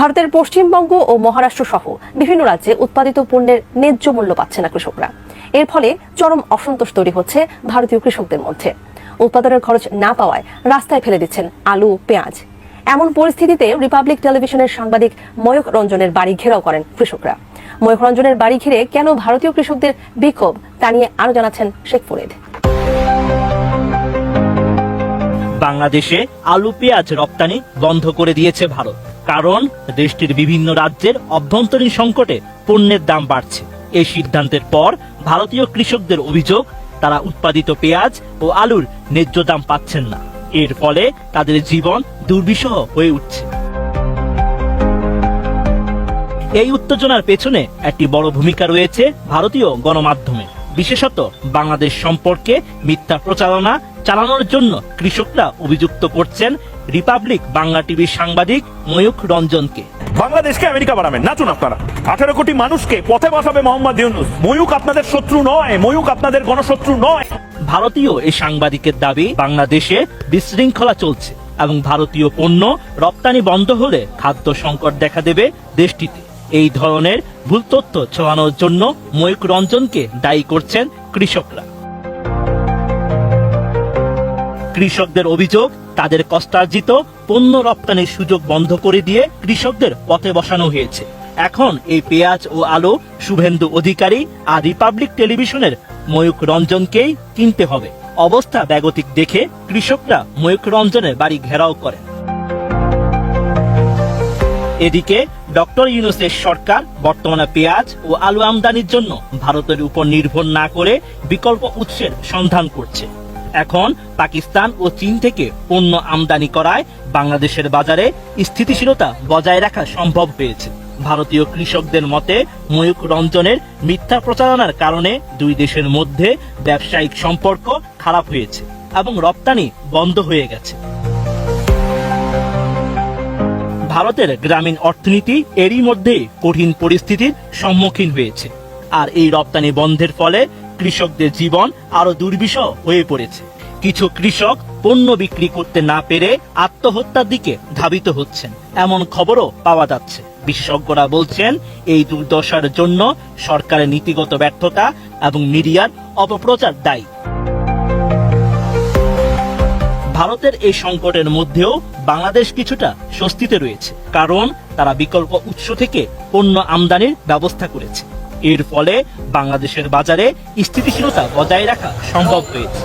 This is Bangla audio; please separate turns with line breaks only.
ভারতের পশ্চিমবঙ্গ ও মহারাষ্ট্র সহ বিভিন্ন রাজ্যে উৎপাদিত পণ্যের ন্যায্য মূল্য পাচ্ছে না কৃষকরা। এর ফলে চরম অসন্তোষ তৈরি হচ্ছে ভারতীয় কৃষকদের মধ্যে। উৎপাদনের খরচ না পাওয়ায় রাস্তায় ফেলে দিচ্ছেন আলু, পেঁয়াজ। এমন পরিস্থিতিতে রিপাবলিক টেলিভিশনের সাংবাদিক ময়ূক রঞ্জনের বাড়ি ঘেরাও করেন কৃষকরা। ময়ূক রঞ্জনের বাড়ি ঘিরে কেন ভারতীয় কৃষকদের বিক্ষোভ, তা নিয়ে আরও জানাচ্ছেন শেখ ফরিদ।
বাংলাদেশে আলু, পেঁয়াজ রপ্তানি বন্ধ করে দিয়েছে ভারত। কারণ দেশটির বিভিন্ন রাজ্যের অভ্যন্তরীণ সংকটে পণ্যের দাম বাড়ছে। এই সিদ্ধান্তের পর ভারতীয় কৃষকদের অভিযোগ, তারা উৎপাদিত পেঁয়াজ ও আলুর ন্যায্য দাম পাচ্ছেন না। এর ফলে তাদের জীবন দুর্বিষহ হয়ে উঠছে। এই উত্তেজনার পেছনে একটি বড় ভূমিকা রয়েছে ভারতীয় গণমাধ্যমে। বিশেষত বাংলাদেশ সম্পর্কে মিথ্যা প্রচারণা চালানোর জন্য কৃষকরা অভিযুক্ত করছেন রিপাবলিক বাংলা টিভির সাংবাদিক ময়ূখ রঞ্জনকে।
বাংলাদেশকে আমেরিকা বানাবেন নাচুন আপনারা। আঠারো কোটি মানুষকে পথে বসাবে মোহাম্মদ ইউনুস। ময়ূক আপনাদের শত্রু নয় ময়ূক আপনাদের গণশত্রু নয়।
ভারতীয় এই সাংবাদিকের দাবি বাংলাদেশে বিশৃঙ্খলা চলছে এবং ভারতীয় পণ্য রপ্তানি বন্ধ হলে খাদ্য সংকট দেখা দেবে দেশটিতে। এই ধরনের ভুল তথ্য ছড়ানোর জন্য ময়ূক রঞ্জনকে দায়ী করছেন কৃষকরা। কৃষকদের অভিযোগ, তাদের কষ্টার্জিত পণ্য রপ্তানির সুযোগ বন্ধ করে দিয়ে কৃষকদের পথে বসানো হয়েছে। এখন এই পেঁয়াজ ও আলো শুভেন্দু অধিকারী আর রিপাবলিক টেলিভিশনের ময়ূক রঞ্জনকেই কিনতে হবে। অবস্থা ব্যাগতিক দেখে কৃষকরা ময়ূক রঞ্জনের বাড়ি ঘেরাও করেন। এদিকে ডক্টর ইউনুসের সরকার বর্তমানে পেঁয়াজ ও আলু আমদানির জন্য ভারতের উপর নির্ভর না করে বিকল্প উৎসের সন্ধান করছে। এখন পাকিস্তান ও চীন থেকে পণ্য আমদানি করায় বাংলাদেশের বাজারে স্থিতিশীলতা বজায় রাখা সম্ভব হয়েছে। ভারতীয় কৃষকদের মতে ময়ূক রঞ্জনের মিথ্যা প্রচারণার কারণে দুই দেশের মধ্যে ব্যবসায়িক সম্পর্ক খারাপ হয়েছে এবং রপ্তানি বন্ধ হয়ে গেছে। ভারতের গ্রামীণ অর্থনীতি এরই মধ্যে কঠিন পরিস্থিতির সম্মুখীন হয়েছে। আর এই রপ্তানি বন্ধের ফলে কৃষকদের জীবন আরও দুর্বিষহ হয়ে পড়েছে। কিছু কৃষক পণ্য বিক্রি করতে না পেরে আত্মহত্যার দিকে ধাবিত হচ্ছেন। এমন খবরও পাওয়া যাচ্ছে। বিশেষজ্ঞরা বলছেন, এই দুর্দশার জন্য সরকারের নীতিগত ব্যর্থতা এবং মিডিয়ার অপপ্রচার দায়ী। ভারতের এই সংকটের মধ্যেও বাংলাদেশ কিছুটা স্বস্তিতে রয়েছে, কারণ তারা বিকল্প উৎস থেকে পণ্য আমদানির ব্যবস্থা করেছে। এর ফলে বাংলাদেশের বাজারে স্থিতিশীলতা বজায় রাখা সম্ভব হয়েছে।